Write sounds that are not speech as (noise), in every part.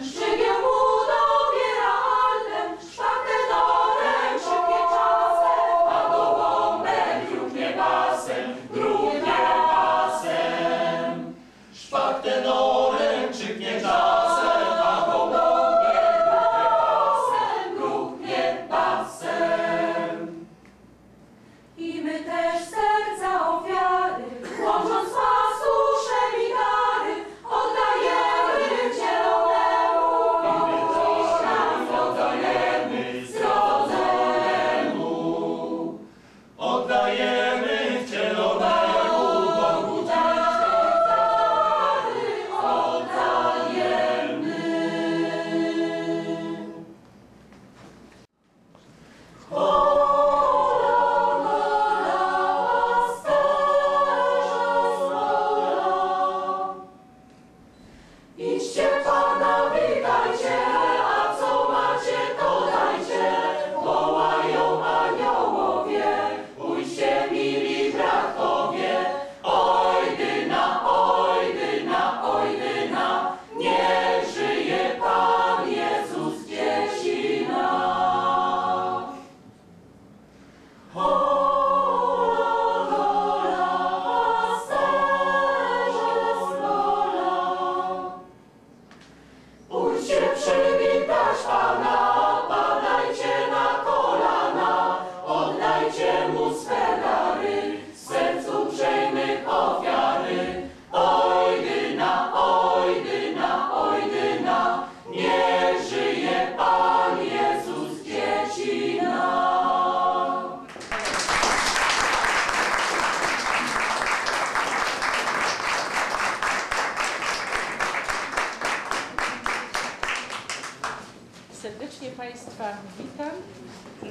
Shame.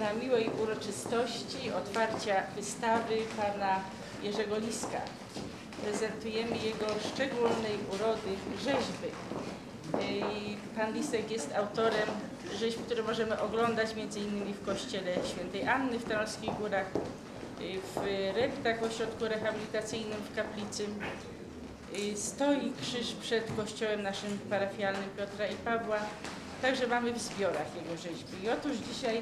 Na miłej uroczystości otwarcia wystawy pana Jerzego Liska. Prezentujemy jego szczególnej urody rzeźby. Pan Lisek jest autorem rzeźb, które możemy oglądać m.in. w kościele świętej Anny w Tarnowskich Górach, w reptach w ośrodku rehabilitacyjnym w Kaplicy. Y, Stoi krzyż przed kościołem naszym parafialnym Piotra i Pawła. Także mamy w zbiorach jego rzeźby. I otóż dzisiaj y,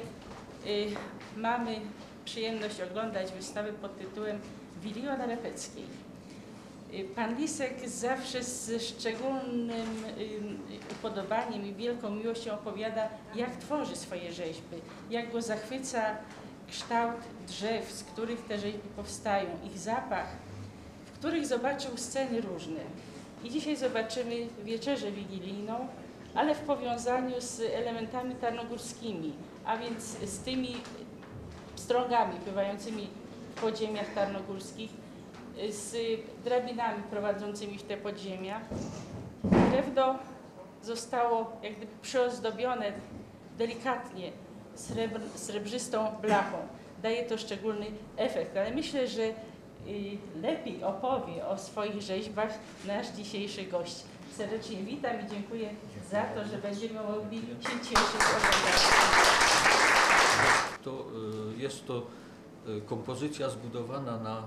mamy przyjemność oglądać wystawę pod tytułem Wilio na Lepeckiej. Y, Pan Lisek zawsze ze szczególnym y, upodobaniem i wielką miłością opowiada, jak tworzy swoje rzeźby, jak go zachwyca kształt drzew, z których te rzeźby powstają, ich zapach, w których zobaczył sceny różne. I dzisiaj zobaczymy wieczerzę wigilijną, ale w powiązaniu z elementami tarnogórskimi, a więc z tymi strągami pływającymi w podziemiach tarnogórskich, z drabinami prowadzącymi w te podziemia. Drewno zostało jak gdyby przyozdobione delikatnie srebr, srebrzystą blachą. Daje to szczególny efekt, ale myślę, że y, lepiej opowie o swoich rzeźbach nasz dzisiejszy gość. Serdecznie witam i dziękuję za to, że będziemy mogli się cieszyć. To y, jest to y, kompozycja zbudowana na, y,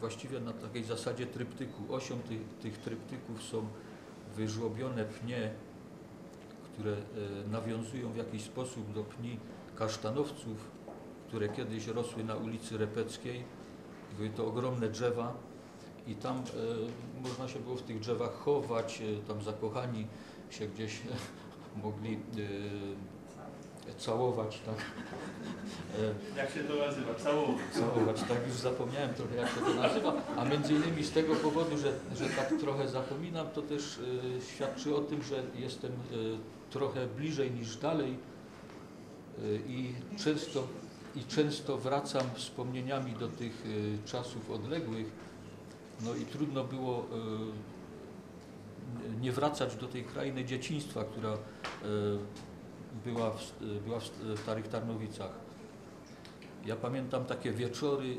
właściwie na takiej zasadzie tryptyku. Osią tych, tych tryptyków są wyżłobione pnie, które nawiązują w jakiś sposób do pni kasztanowców, które kiedyś rosły na ulicy Repeckiej. Były to ogromne drzewa i tam y, można się było w tych drzewach chować, y, tam zakochani się gdzieś (laughs) mogli y, całować, tak. E, Jak się to nazywa? Całować. całować, tak już zapomniałem trochę jak się to nazywa, a między innymi z tego powodu, że, że tak trochę zapominam, to też świadczy o tym, że jestem trochę bliżej niż dalej i często, i często wracam wspomnieniami do tych czasów odległych, no i trudno było y, nie wracać do tej krainy dzieciństwa, która y, była w, była w Starych Tarnowicach. Ja pamiętam takie wieczory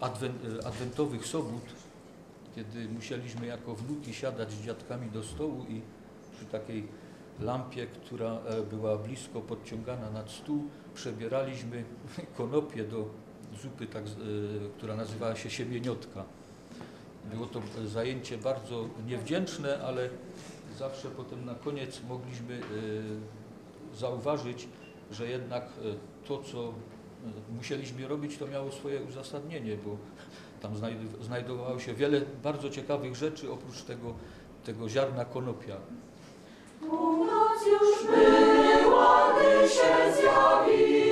adwen, adwentowych sobót, kiedy musieliśmy jako wnuki siadać z dziadkami do stołu i przy takiej lampie, która e, była blisko podciągana nad stół, przebieraliśmy (laughs) konopie do zupy, tak, y, która nazywała się siemieniotka. Było to zajęcie bardzo niewdzięczne, ale zawsze potem na koniec mogliśmy y, zauważyć, że jednak y, to, co musieliśmy robić, to miało swoje uzasadnienie, bo tam znajdowało się wiele bardzo ciekawych rzeczy oprócz tego, tego ziarna konopia. U nas już była, gdy się zjawił.